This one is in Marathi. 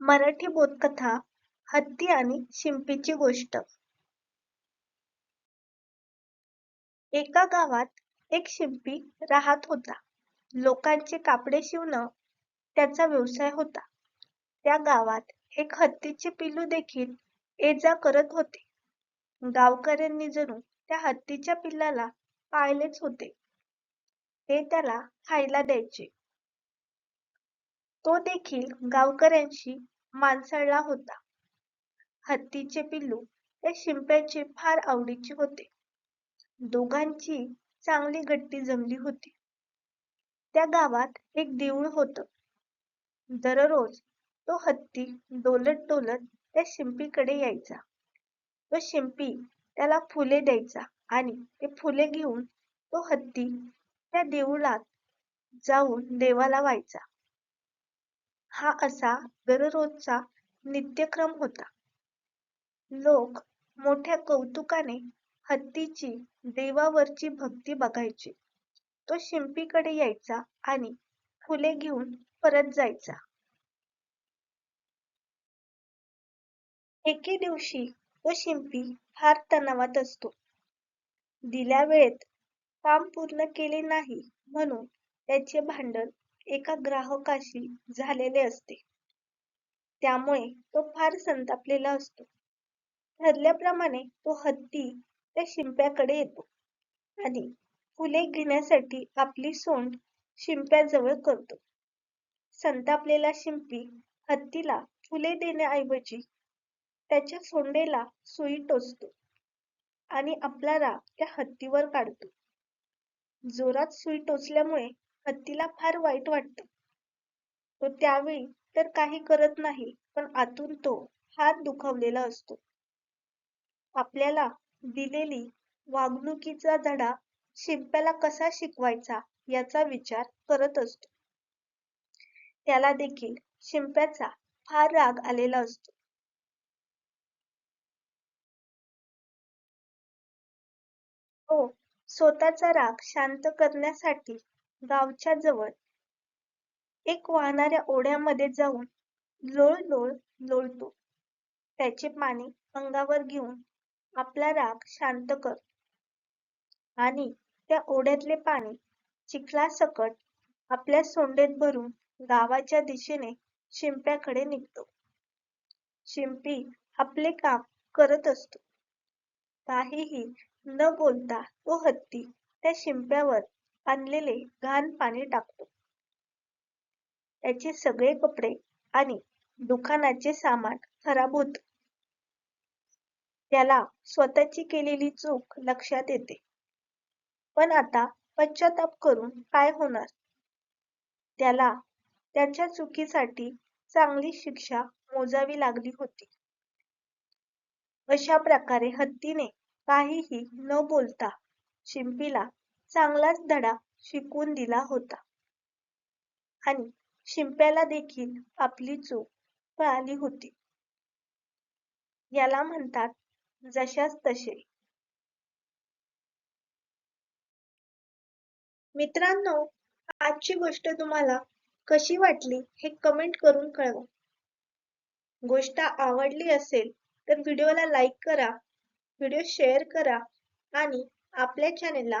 मराठी बोधकथा हत्ती आणि शिंपीची गोष्ट. एका गावात एक शिंपी राहत होता. लोकांचे कापडे शिवणं त्याचा व्यवसाय होता. त्या गावात एक हत्तीचे पिल्लू देखील ये जा करत होते. गावकऱ्यांनी जणू त्या हत्तीच्या पिल्लाला पाळलेच होते. ते त्याला खायला द्यायचे. तो देखील गावकऱ्यांशी माणसाळला होता. हत्तीचे पिल्लू त्या शिंप्याचे फार आवडीचे होते. दोघांची चांगली गट्टी जमली होती. त्या गावात एक देऊळ होतं. दररोज तो हत्ती डोलत डोलत त्या शिंपीकडे यायचा. तो शिंपी त्याला फुले द्यायचा आणि ते फुले घेऊन तो हत्ती त्या देऊळात जाऊन देवाला व्हायचा. हा असा दररोजचा नित्यक्रम होता. लोक मोठ्या कौतुकाने हत्तीची देवावरची भक्ती बघायची तो शिंपीकडे यायचा आणि फुले घेऊन परत जायचा. एके दिवशी तो शिंपी फार तणावात असतो. दिल्या वेळेत काम पूर्ण केले नाही म्हणून त्याचे भांडण एका ग्राहकाशी झालेले असते. त्यामुळे तो फार संतापलेला असतो. ठरल्याप्रमाणे तो हत्ती त्या शिंप्याकडे येतो आणि फुले घेण्यासाठी आपली सोंड शिंप्याजवळ करतो. संतापलेला शिंपी हत्तीला फुले देण्याऐवजी त्याच्या सोंडेला सुई टोचतो आणि आपला राग त्या हत्तीवर काढतो. जोरात सुई टोचल्यामुळे हत्तीला फार वाईट वाटतं. तो त्यावेळी तर काही करत नाही पण आतून तो फार दुखावलेला असतो. आपल्याला दिलेली वागणुकीचा धडा शिंप्याला कसा शिकवायचा याचा विचार करत असतो. त्याला देखील शिंप्याचा फार राग आलेला असतो. तो स्वतःचा राग शांत करण्यासाठी गावच्या जवळ एक वाहणाऱ्या ओढ्यामध्ये जाऊन लोळ लोळ लोळतो. त्याचे पाणी अंगावर घेऊन आपला राग शांत करतो आणि त्या ओढ्यातले पाणी चिखलासकट आपल्या सोंडेत भरून गावाच्या दिशेने शिंप्याकडे निघतो. शिंपी आपले काम करत असतो. काहीही न बोलता तो हत्ती त्या शिंप्यावर आणलेले घाण पाणी टाकतो. त्याचे सगळे कपडे आणि दुकानाचे सामान खराब होत. त्याला स्वतःची केलेली चूक लक्षात येते. पण आता पश्चाताप करून काय होणार? त्याला त्याच्या चुकीसाठी चांगली शिक्षा मोजावी लागली होती. अशा प्रकारे हत्तीने काहीही न बोलता शिंपीला चांगलाच धडा शिकवून दिला होता आणि शिंप्याला देखील आपली चूक कळाली होती. याला म्हणतात जशास तसे. मित्रांनो आजची गोष्ट तुम्हाला कशी वाटली हे कमेंट करून कळवा. गोष्ट आवडली असेल तर व्हिडिओला लाईक करा, व्हिडिओ शेअर करा आणि आपल्या चॅनेलला